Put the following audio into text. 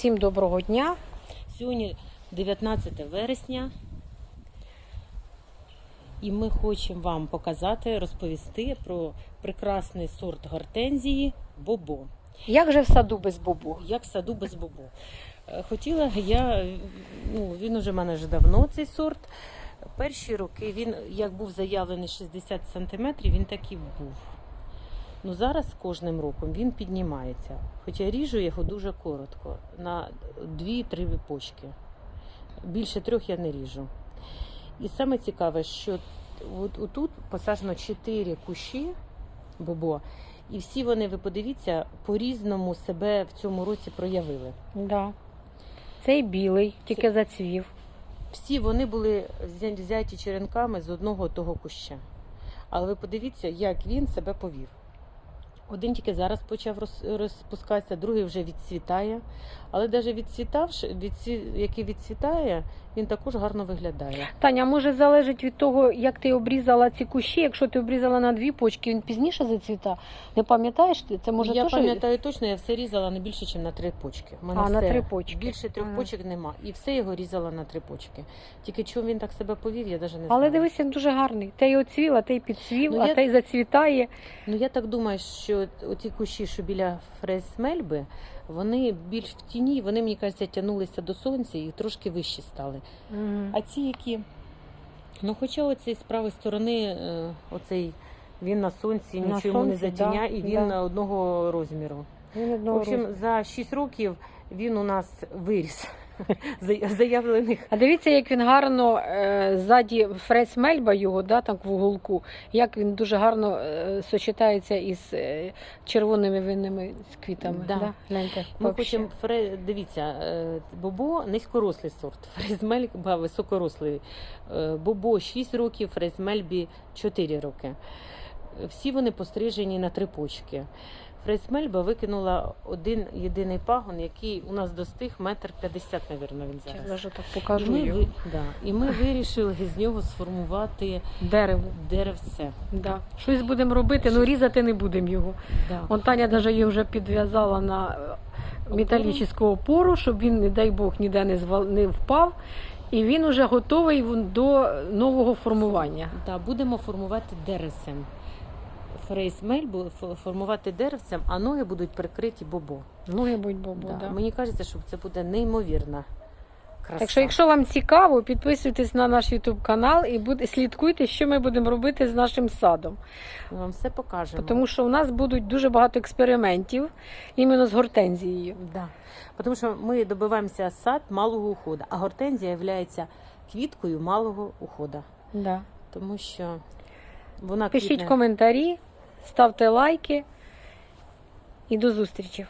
Всім доброго дня. Сьогодні 19 вересня. І ми хочемо вам показати, розповісти про прекрасний сорт гортензії Бобо. Як же в саду без бобу? Як в саду без бобо. Е, Хотіла я, ну він уже в мене вже давно цей сорт. Перші роки він, як був заявлений 60 см, він так і був. Ну зараз з кожним роком він піднімається. Хоча ріжу його дуже коротко, на 2-3 почки. Більше трьох я не ріжу. І саме цікаве, що от, отут посаджено 4 кущі бобо, і всі вони, ви подивіться, по-різному себе в цьому році проявили. Да. Цей білий, тільки зацвів. Всі вони були взяті черенками з одного того куща. Але ви подивіться, як він себе повів. Один тільки зараз почав розпускатися, другий вже відцвітає. Але навіть відцвітавши, відцві... який відцвітає, він також гарно виглядає. Таня, може залежить від того, як ти обрізала ці кущі. Якщо ти обрізала на дві почки, він пізніше зацвіта. Не пам'ятаєш ти? Це може я теж... пам'ятаю точно, я все різала не більше, ніж на три почки. У мене А, на три почки. Більше трьох Ага. почок нема. І все його різала на три почки. Тільки чому він так себе повів, я навіть не знаю. Але дивись, він дуже гарний. Те й оцвіла, те й підцвів, Ну, а я- те й зацвітає. Ну я так думаю, що оці кущі, що біля фресмельби, вони більш в тіні, вони, мені кажеться, тягнулися до сонця і трошки вищі стали. Мгм. А ці які? Ну, хоча оцей з правої сторони, е, оцей він на сонці, На нічого йому не сонці, затіняє, да, і він да. одного розміру. Він В общем, розміру. за 6 років він у нас виріс. За- Заявлених А дивіться, як він гарно е, ззаді фрес мельба його, да, так в уголку, як він дуже гарно е, сочетається із е, червоними винними квітами. Да. Да. Гляньте, Ми вообще. хочемо фре... дивіться, е, бобо низькорослий сорт, фрезмельба високорослий. Е, Бобо 6 років, фрезмельбі 4 роки. Всі вони пострижені на три почки. Фрезмельба викинула один єдиний пагон, який у нас достиг метр п'ятдесят, мабуть, він Зараз я так І покажу ми, його. ви... да. і ми вирішили з нього сформувати Дерево. деревце. Да. Щось будемо робити, але різати не будемо його. Да. Он Таня навіть її вже підв'язала на е, металічну опору, щоб він, не дай Бог, ніде не, звал... не впав. І він вже готовий вон до нового формування. Да, будемо формувати деревцем. Фрейсмель формувати деревцем, а ноги будуть прикриті бобо. Ноги будь бобо, Да. да. Мені кажеться, що це буде неймовірна краса. Так що, якщо вам цікаво, підписуйтесь на наш YouTube канал і буде, слідкуйте, що ми будемо робити з нашим садом. Ми вам все покажемо. Тому що у нас будуть дуже багато експериментів іменно з гортензією. Да. Тому що ми добиваємося сад малого уходу, а гортензія є квіткою малого уходу. Да. Тому що вона Пишіть квітне. коментарі, ставте лайки і до зустрічі.